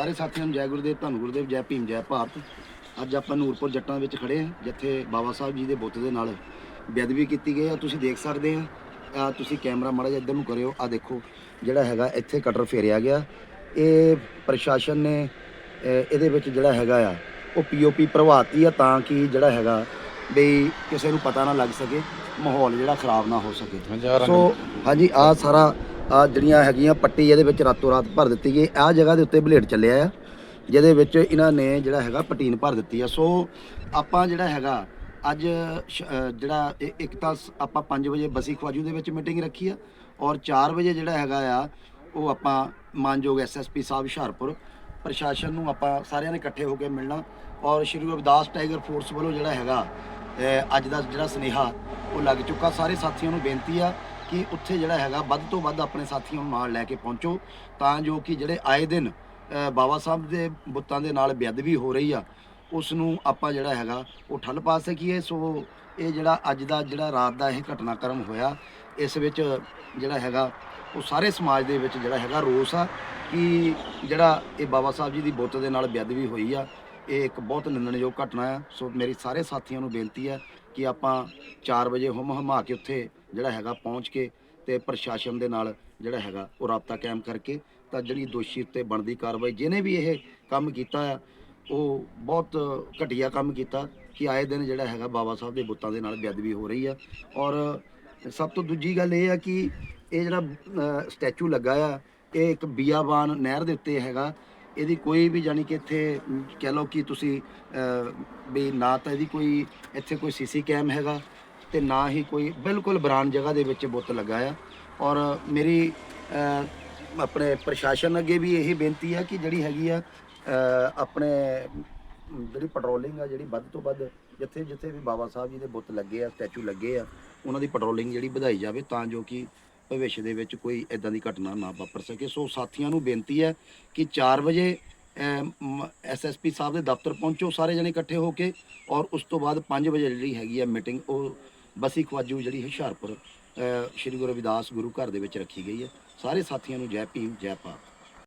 ਸਾਰੇ ਸਾਥੀਆਂ ਨੂੰ ਜੈ ਗੁਰਦੇਵ ਧੰਨ ਗੁਰਦੇਵ ਜੈ ਭੀਮ ਜੈ ਭਾਰਤ। ਅੱਜ ਆਪਾਂ ਨੂਰਪੁਰ ਜੱਟਾਂ ਵਿੱਚ ਖੜੇ ਹਾਂ ਜਿੱਥੇ ਬਾਬਾ ਸਾਹਿਬ ਜੀ ਦੇ ਬੁੱਤ ਦੇ ਨਾਲ ਬੇਅਦਬੀ ਕੀਤੀ ਗਈ ਆ ਤੁਸੀਂ ਦੇਖ ਸਕਦੇ ਆ ਆ ਤੁਸੀਂ ਕੈਮਰਾ ਮਾੜਾ ਜਿਹਾ ਇੱਧਰ ਨੂੰ ਕਰਿਓ। ਆ ਦੇਖੋ ਜਿਹੜਾ ਹੈਗਾ ਇੱਥੇ ਕਟਰ ਫੇਰਿਆ ਗਿਆ। ਇਹ ਪ੍ਰਸ਼ਾਸਨ ਨੇ ਇਹਦੇ ਵਿੱਚ ਜਿਹੜਾ ਹੈਗਾ ਆ ਉਹ ਪੀਓਪੀ ਪ੍ਰਭਾਤੀ ਆ ਤਾਂ ਕਿ ਜਿਹੜਾ ਹੈਗਾ ਵੀ ਕਿਸੇ ਨੂੰ ਪਤਾ ਨਾ ਲੱਗ ਸਕੇ ਮਾਹੌਲ ਜਿਹੜਾ ਖਰਾਬ ਨਾ ਹੋ ਸਕੇ। ਸੋ ਹਾਂਜੀ ਆ ਸਾਰਾ ਆ ਜਿਹੜੀਆਂ ਹੈਗੀਆਂ ਪੱਟੀ ਇਹਦੇ ਵਿੱਚ ਰਾਤੋਂ ਰਾਤ ਭਰ ਦਿੱਤੀ ਗਈ। ਆ ਜਗ੍ਹਾ ਦੇ ਉੱਤੇ ਬਲੇਡ ਚੱਲਿਆ ਆ, ਜਿਹਦੇ ਵਿੱਚ ਇਹਨਾਂ ਨੇ ਜਿਹੜਾ ਹੈਗਾ ਪਟੀਨ ਭਰ ਦਿੱਤੀ ਆ। ਸੋ ਆਪਾਂ ਜਿਹੜਾ ਹੈਗਾ, ਅੱਜ ਸ਼- ਜਿਹੜਾ ਇੱਕ ਤਾਂ ਸ- ਆਪਾਂ 5 ਵਜੇ ਬਸੀ ਖਵਾਜੂ ਦੇ ਵਿੱਚ ਮੀਟਿੰਗ ਰੱਖੀ ਆ ਔਰ 4 ਵਜੇ ਜਿਹੜਾ ਹੈਗਾ ਆ, ਉਹ ਆਪਾਂ ਮਾਨਯੋਗ ਐਸਐਸਪੀ ਸਾਹਿਬ ਹੁਸ਼ਿਆਰਪੁਰ ਪ੍ਰਸ਼ਾਸਨ ਨੂੰ ਆਪਾਂ ਸਾਰਿਆਂ ਨੇ ਇਕੱਠੇ ਹੋ ਕੇ ਮਿਲਣਾ ਔਰ ਸ਼੍ਰੀ ਰਵਿਦਾਸ ਟਾਈਗਰ ਫੋਰਸ ਵੱਲੋਂ ਜਿਹੜਾ ਹੈਗਾ ਅੱਜ ਦਾ ਜਿਹੜਾ ਸਨੇਹਾ, ਉਹ ਲੱਗ ਚੁੱਕਾ। ਸਾਰੇ ਸਾਥੀਆਂ ਨੂੰ ਬੇਨਤੀ ਆ ਕਿ ਉੱਥੇ ਜਿਹੜਾ ਹੈਗਾ ਵੱਧ ਤੋਂ ਵੱਧ ਆਪਣੇ ਸਾਥੀਆਂ ਨੂੰ ਨਾਲ ਲੈ ਕੇ ਪਹੁੰਚੋ, ਤਾਂ ਜੋ ਕਿ ਜਿਹੜੇ ਆਏ ਦਿਨ ਬਾਬਾ ਸਾਹਿਬ ਦੇ ਬੁੱਤਾਂ ਦੇ ਨਾਲ ਬੇਅਦਬੀ ਹੋ ਰਹੀ ਆ ਉਸ ਨੂੰ ਆਪਾਂ ਜਿਹੜਾ ਹੈਗਾ ਉਹ ਠੱਲ ਪਾ ਸਕੀਏ। ਸੋ ਇਹ ਜਿਹੜਾ ਅੱਜ ਦਾ ਜਿਹੜਾ ਰਾਤ ਦਾ ਇਹ ਘਟਨਾਕ੍ਰਮ ਹੋਇਆ, ਇਸ ਵਿੱਚ ਜਿਹੜਾ ਹੈਗਾ ਉਹ ਸਾਰੇ ਸਮਾਜ ਦੇ ਵਿੱਚ ਜਿਹੜਾ ਹੈਗਾ ਰੋਸ ਆ ਕਿ ਜਿਹੜਾ ਇਹ ਬਾਬਾ ਸਾਹਿਬ ਜੀ ਦੀ ਬੁੱਤ ਦੇ ਨਾਲ ਬੇਅਦਬੀ ਹੋਈ ਆ, ਇਹ ਇੱਕ ਬਹੁਤ ਨਿੰਦਣਯੋਗ ਘਟਨਾ ਆ। ਸੋ ਮੇਰੀ ਸਾਰੇ ਸਾਥੀਆਂ ਨੂੰ ਬੇਨਤੀ ਹੈ ਕਿ ਆਪਾਂ 4 ਵਜੇ ਹੁਮ ਹਮਾ ਕੇ ਉੱਥੇ ਜਿਹੜਾ ਹੈਗਾ ਪਹੁੰਚ ਕੇ ਤੇ ਪ੍ਰਸ਼ਾਸਨ ਦੇ ਨਾਲ ਜਿਹੜਾ ਹੈਗਾ ਉਹ ਰਾਬਤਾ ਕਾਇਮ ਕਰਕੇ ਤਾਂ ਜਿਹੜੀ ਦੋਸ਼ੀ ਉੱਤੇ ਬਣਦੀ ਕਾਰਵਾਈ, ਜਿਹਨੇ ਵੀ ਇਹ ਕੰਮ ਕੀਤਾ ਆ, ਉਹ ਬਹੁਤ ਘਟੀਆ ਕੰਮ ਕੀਤਾ ਕਿ ਆਏ ਦਿਨ ਜਿਹੜਾ ਹੈਗਾ ਬਾਬਾ ਸਾਹਿਬ ਦੇ ਬੁੱਤਾਂ ਦੇ ਨਾਲ ਬੇਅਦਬੀ ਹੋ ਰਹੀ ਆ। ਔਰ ਸਭ ਤੋਂ ਦੂਜੀ ਗੱਲ ਇਹ ਆ ਕਿ ਇਹ ਜਿਹੜਾ ਸਟੈਚੂ ਲੱਗਾ ਆ, ਇਹ ਇੱਕ ਬੀਆਬਾਨ ਨਹਿਰ ਦੇ ਉੱਤੇ ਹੈਗਾ। ਇਹਦੀ ਕੋਈ ਵੀ ਜਾਨੀ ਕਿ ਇੱਥੇ ਕਹਿ ਲਓ ਕਿ ਤੁਸੀਂ ਵੀ ਨਾ ਤਾਂ ਇਹਦੀ ਕੋਈ, ਇੱਥੇ ਕੋਈ ਸੀਸੀ ਕੈਮ ਹੈਗਾ। ਤੇ ਨਾ ਹੀ ਕੋਈ ਬਿਲਕੁਲ ਬਰਾਨ ਜਗ੍ਹਾ ਦੇ ਵਿੱਚ ਬੁੱਤ ਲੱਗਾ ਆ। ਔਰ ਮੇਰੀ ਆਪਣੇ ਪ੍ਰਸ਼ਾਸਨ ਅੱਗੇ ਵੀ ਇਹੀ ਬੇਨਤੀ ਹੈ ਕਿ ਜਿਹੜੀ ਹੈਗੀ ਆ ਆਪਣੇ ਜਿਹੜੀ ਪੈਟਰੋਲਿੰਗ ਆ, ਜਿਹੜੀ ਵੱਧ ਤੋਂ ਵੱਧ ਜਿੱਥੇ ਜਿੱਥੇ ਵੀ ਬਾਬਾ ਸਾਹਿਬ ਜੀ ਦੇ ਬੁੱਤ ਲੱਗੇ ਆ ਸਟੈਚੂ ਲੱਗੇ ਆ, ਉਹਨਾਂ ਦੀ ਪੈਟਰੋਲਿੰਗ ਜਿਹੜੀ ਵਧਾਈ ਜਾਵੇ ਤਾਂ ਜੋ ਕਿ ਭਵਿੱਖ ਦੇ ਵਿੱਚ ਕੋਈ ਇਦਾਂ ਦੀ ਘਟਨਾ ਨਾ ਵਾਪਰ ਸਕੇ। ਸੋ ਸਾਥੀਆਂ ਨੂੰ ਬੇਨਤੀ ਹੈ ਕਿ 4 ਵਜੇ ਐਸਐਸਪੀ ਸਾਹਿਬ ਦੇ ਦਫ਼ਤਰ ਪਹੁੰਚੋ, ਸਾਰੇ ਜਣੇ ਇਕੱਠੇ ਹੋ ਕੇ, ਔਰ ਉਸ ਤੋਂ ਬਾਅਦ 5 ਵਜੇ ਜਿਹੜੀ ਹੈਗੀ ਆ ਮੀਟਿੰਗ ਉਹ ਬਸੀ ਖਵਾਜੂ ਜਿਹੜੀ ਹੁਸ਼ਿਆਰਪੁਰ ਸ਼੍ਰੀ ਗੁਰੂ ਰਵਿਦਾਸ ਗੁਰੂ ਘਰ ਦੇ ਵਿੱਚ ਰੱਖੀ ਗਈ ਹੈ। ਸਾਰੇ ਸਾਥੀਆਂ ਨੂੰ ਜੈ ਭੀਮ, ਜੈ ਭਾਰਤ